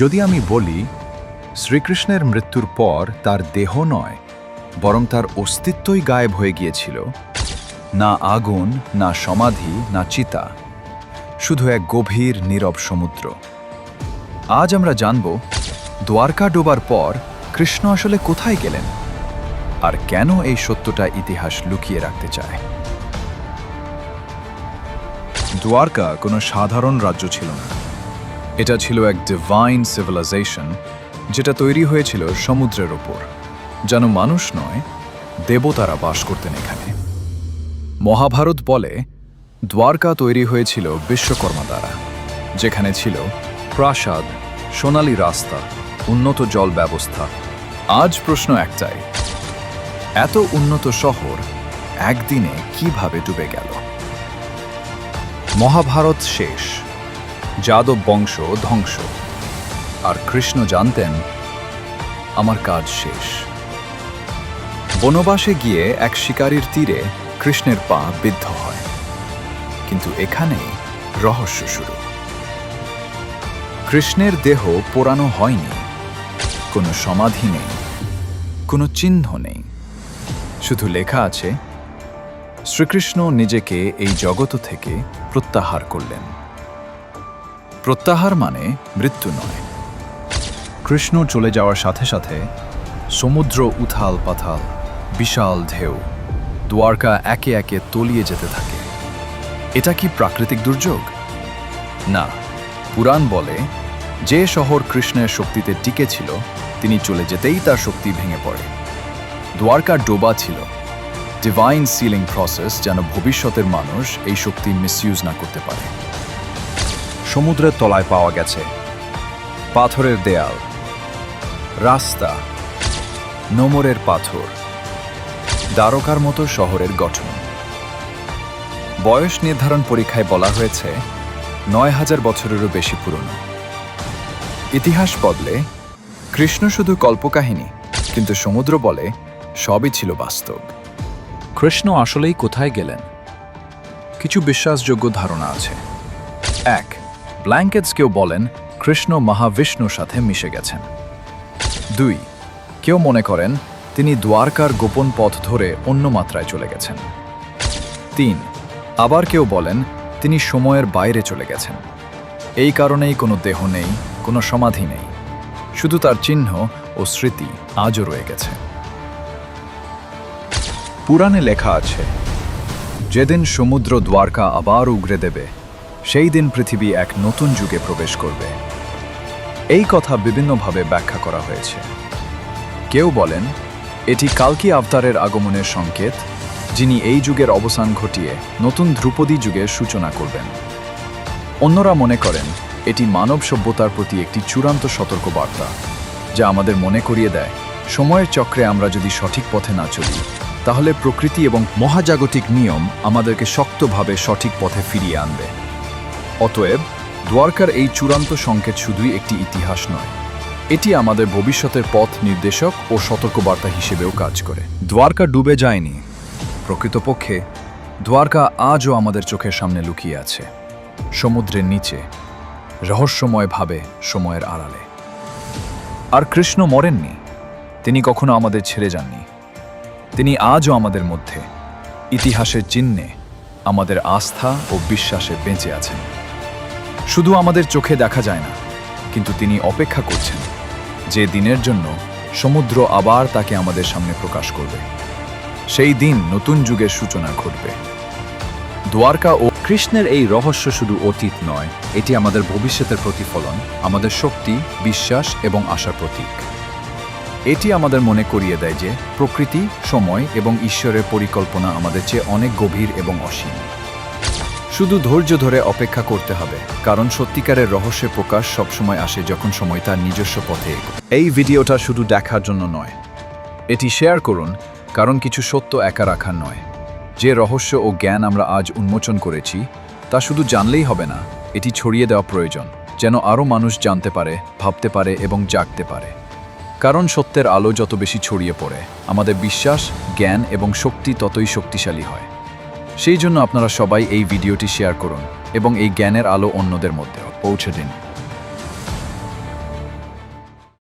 যদি আমি বলি, শ্রীকৃষ্ণের মৃত্যুর পর তার দেহ নয়, বরং তার অস্তিত্বই গায়েব হয়ে গিয়েছিল, না আগুন, না সমাধি, না চিতা, শুধু এক গভীর নীরব সমুদ্র। আজ আমরা জানব, দ্বারকা ডোবার পর কৃষ্ণ আসলে কোথায় গেলেন, আর কেন এই সত্যটা ইতিহাস লুকিয়ে রাখতে চায়। দ্বারকা কোনো সাধারণ রাজ্য ছিল না। এটা ছিল এক ডিভাইন সিভিলাইজেশন যেটা তৈরি হয়েছিল সমুদ্রের ওপর, যেন মানুষ নয়, দেবতারা বাস করতেন এখানে। মহাভারত বলে দ্বারকা তৈরি হয়েছিল বিশ্বকর্মা দ্বারা, যেখানে ছিল প্রাসাদ, সোনালী রাস্তা, উন্নত জল ব্যবস্থা। আজ প্রশ্ন একটাই, এত উন্নত শহর একদিনে কীভাবে ডুবে গেল? মহাভারত শেষ। যাদব বংশ ধ্বংস। আর কৃষ্ণ জানতেন, আমার কাজ শেষ। বনবাসে গিয়ে এক শিকারীর তীরে কৃষ্ণের পা বিদ্ধ হয়। কিন্তু এখানেই রহস্য শুরু। কৃষ্ণের দেহ পোড়ানো হয়নি। কোনো সমাধি নেই, কোনো চিহ্ন নেই। শুধু লেখা আছে, শ্রীকৃষ্ণ নিজেকে এই জগত থেকে প্রত্যাহার করলেন। প্রত্যাহার মানে মৃত্যু নয়। কৃষ্ণ চলে যাওয়ার সাথে সাথে সমুদ্র উথাল পাথাল, বিশাল ঢেউ, দ্বারকা একে একে তলিয়ে যেতে থাকে। এটা কি প্রাকৃতিক দুর্যোগ? না। পুরাণ বলে, যে শহর কৃষ্ণের শক্তিতে টিকে ছিল, তিনি চলে যেতেই তার শক্তি ভেঙে পড়ে। দ্বারকা ডোবা ছিল। ডিভাইন সিলিং প্রসেস যেন ভবিষ্যতের মানুষ এই শক্তি মিসইউজ না করতে পারে। সমুদ্রের তলায় পাওয়া গেছে। পাথরের দেয়াল, রাস্তা, নোমরের পাথর, দ্বারকার মতো শহরের গঠন। বয়স নির্ধারণ পরীক্ষায় বলা হয়েছে, নয় হাজার বছরেরও বেশি পুরনো। ইতিহাস বদলে, কৃষ্ণ শুধু কল্পকাহিনী, কিন্তু সমুদ্র বলে সবই ছিল বাস্তব। কৃষ্ণ আসলেই কোথায় গেলেন? কিছু বিশ্বাসযোগ্য ধারণা আছে। এক ব্ল্যাঙ্কেটস কেউ বলেন কৃষ্ণ মহাবিষ্ণুর সাথে মিশে গেছেন। দুই, কেউ মনে করেন তিনি দ্বারকার গোপন পথ ধরে অন্য মাত্রায় চলে গেছেন। তিন, আবার কেউ বলেন তিনি সময়ের বাইরে চলে গেছেন। এই কারণেই কোনো দেহ নেই, কোনো সমাধি নেই। শুধু তার চিহ্ন ও স্মৃতি আজও রয়ে গেছে। পুরাণে লেখা আছে, যেদিন সমুদ্র দ্বারকা আবার উগরে দেবে সেই দিন পৃথিবী এক নতুন যুগে প্রবেশ করবে। এই কথা বিভিন্নভাবে ব্যাখ্যা করা হয়েছে। কেউ বলেন, এটি কালকি আবতারের আগমনের সংকেত, যিনি এই যুগের অবসান ঘটিয়ে নতুন ধ্রুপদী যুগের সূচনা করবেন। অন্যরা মনে করেন, এটি মানব সভ্যতার প্রতি একটি চূড়ান্ত সতর্কবার্তা, যা আমাদের মনে করিয়ে দেয়, সময়ের চক্রে আমরা যদি সঠিক পথে না চলি, তাহলে প্রকৃতি এবং মহাজাগতিক নিয়ম আমাদেরকে শক্তভাবে সঠিক পথে ফিরিয়ে আনবে। অতএব, দ্বারকার এই চূড়ান্ত সংকেত শুধুই একটি ইতিহাস নয়। এটি আমাদের ভবিষ্যতের পথ নির্দেশক ও সতর্কবার্তা হিসেবেও কাজ করে। দ্বারকা ডুবে যায়নি। প্রকৃতপক্ষে, দ্বারকা আজও আমাদের চোখের সামনে লুকিয়ে আছে। সমুদ্রের নিচে রহস্যময়ভাবে সময়ের আড়ালে। আর কৃষ্ণ মরেননি। তিনি কখনো আমাদের ছেড়ে যাননি। তিনি আজও আমাদের মধ্যে। ইতিহাসের চিহ্নে আমাদের আস্থা ও বিশ্বাসে বেঁচে আছেন। শুধু আমাদের চোখে দেখা যায় না, কিন্তু তিনি অপেক্ষা করছেন যে দিনের জন্য সমুদ্র আবার তাকে আমাদের সামনে প্রকাশ করবে। সেই দিন নতুন যুগের সূচনা ঘটবে। দ্বারকা ও কৃষ্ণের এই রহস্য শুধু অতীত নয়, এটি আমাদের ভবিষ্যতের প্রতিফলন, আমাদের শক্তি, বিশ্বাস এবং আশার প্রতীক। এটি আমাদের মনে করিয়ে দেয় যে প্রকৃতি, সময় এবং ঈশ্বরের পরিকল্পনা আমাদের চেয়ে অনেক গভীর এবং অসীম। শুধু ধৈর্য ধরে অপেক্ষা করতে হবে, কারণ সত্যিকারের রহস্যের প্রকাশ সবসময় আসে যখন সময় তার নিজস্ব পথে এই ভিডিওটা শুধু দেখার জন্য নয়। এটি শেয়ার করুন, কারণ কিছু সত্য একা রাখার নয়। যে রহস্য ও জ্ঞান আমরা আজ উন্মোচন করেছি, তা শুধু জানলেই হবে না, এটি ছড়িয়ে দেওয়া প্রয়োজন, যেন আরও মানুষ জানতে পারে, ভাবতে পারে এবং জাগতে পারে। কারণ সত্যের আলো যত বেশি ছড়িয়ে পড়ে, আমাদের বিশ্বাস, জ্ঞান এবং শক্তি ততই শক্তিশালী হয়। সেই জন্য আপনারা সবাই এই ভিডিওটি শেয়ার করুন এবং এই জ্ঞানের আলো অন্যদের মধ্যে পৌঁছে দিন।